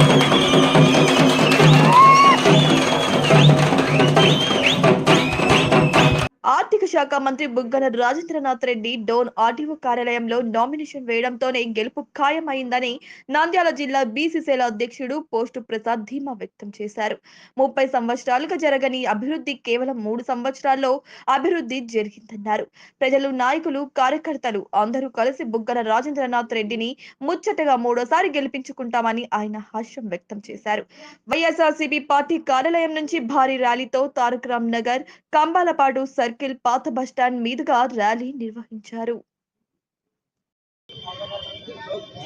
ఆర్థిక శాఖ మంత్రి బుగ్గన రాజేంద్రనాథ్ రెడ్డి డోన్ ఆర్టీఓ కార్యాలయంలో నామినేషన్ వేయడంతోనే గెలుపు ఖాయమైందని నంద్యాల జిల్లా బీసీసీల అధ్యక్షుడు పోస్టు ప్రసాద్ ధీమా వ్యక్తం చేశారు. ముప్పై సంవత్సరాలుగా జరగని అభివృద్ధి కేవలం మూడు సంవత్సరాల్లో అభివృద్ధి జరిగిందన్నారు. ప్రజలు నాయకులు కార్యకర్తలు అందరూ కలిసి బుగ్గన రాజేంద్రనాథ్ రెడ్డిని ముచ్చటగా మూడోసారి గెలిపించుకుంటామని ఆయన హర్షం వ్యక్తం చేశారు. వైఎస్ఆర్సీపీ పార్టీ కార్యాలయం నుంచి భారీ ర్యాలీతో తారక రామ్ నగర్ కంబాలపాడు సర్కిల్ పాత బస్టాండ్ మీదుగా ర్యాలీ నిర్వహించారు.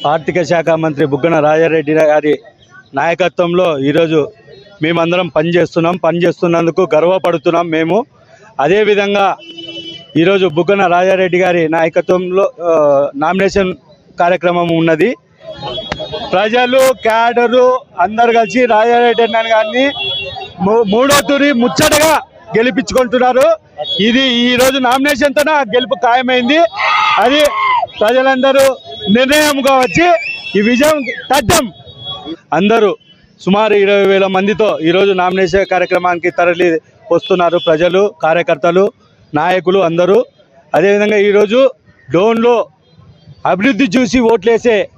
ఆర్థిక శాఖ మంత్రి బుగ్గన రాజారెడ్డి గారి నాయకత్వంలో ఈరోజు మేమందరం పనిచేస్తున్నాం పనిచేస్తున్నందుకు గర్వపడుతున్నాం మేము. అదేవిధంగా ఈరోజు బుగ్గన రాజారెడ్డి గారి నాయకత్వంలో నామినేషన్ కార్యక్రమం ఉన్నది. ప్రజలు క్యాడరు అందరు కలిసి రాజారెడ్డి అన్న గారిని మూ- మూడో తూరి ముచ్చటగా గెలిపించుకుంటున్నారు. ఇది ఈ రోజు నామినేషన్ ఆ గెలుపు ఖాయమైంది. అది ప్రజలందరూ నిర్ణయంగా వచ్చి ఈ విజయం తథ్యం. అందరూ సుమారు ఇరవై వేల మందితో ఈరోజు నామినేషన్ కార్యక్రమానికి తరలి వస్తున్నారు ప్రజలు కార్యకర్తలు నాయకులు అందరూ. అదేవిధంగా ఈరోజు డోన్లో అభివృద్ధి చూసి ఓట్లేసే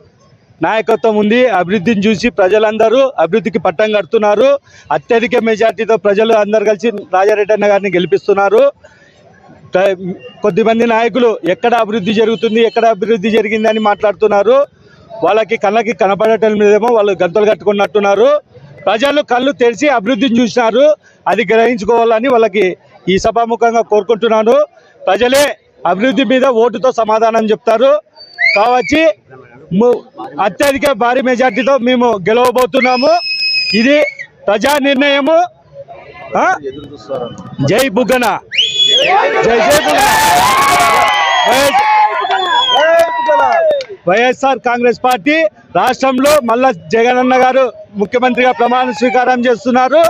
నాయకత్వం ఉంది. అభివృద్ధిని చూసి ప్రజలందరూ అభివృద్ధికి పట్టం కడుతున్నారు. అత్యధిక మెజార్టీతో ప్రజలు అందరు కలిసి రాజారెడ్డి అన్న గారిని గెలిపిస్తున్నారు. కొద్దిమంది నాయకులు ఎక్కడ అభివృద్ధి జరుగుతుంది ఎక్కడ అభివృద్ధి జరిగింది అని మాట్లాడుతున్నారు. వాళ్ళకి కళ్ళకి కనపడటం లేదేమో వాళ్ళు గంతలు కట్టుకున్నట్టున్నారు. ప్రజలు కళ్ళు తెరిచి అభివృద్ధిని చూసినారు. అది గ్రహించుకోవాలని వాళ్ళకి ఈ సభాముఖంగా కోరుకుంటున్నాను. ప్రజలే అభివృద్ధి మీద ఓటుతో సమాధానం చెప్తారు. కావచ్చి అత్యధిక భారీ మెజార్టీతో మేము గెలవబోతున్నాము. ఇది ప్రజా నిర్ణయము. జై బుగ్గన. జై జై వైఎస్ఆర్ కాంగ్రెస్ పార్టీ రాష్ట్రంలో మళ్ళా జగనన్న గారు ముఖ్యమంత్రిగా ప్రమాణ స్వీకారం చేస్తున్నారు.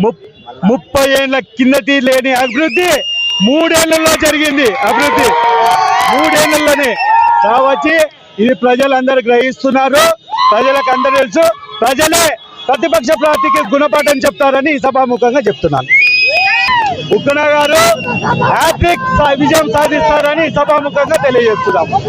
ముప్- ముప్పై ఏళ్ళ కిందటి లేని అభివృద్ధి మూడేళ్ళలో జరిగింది. అభివృద్ధి మూడేళ్ళలోనే. కావచ్చి ఇది ప్రజలందరూ గ్రహిస్తున్నారు. ప్రజలకు అందరూ తెలుసు. ప్రజలే ప్రతిపక్ష పార్టీకి గుణపాఠం చెప్తారని ఈ సభాముఖంగా చెప్తున్నాను. ఉగ్గన గారు హ్యాట్రిక్ సా- విజయం సాధిస్తారని ఈ సభాముఖంగా తెలియజేస్తున్నాము.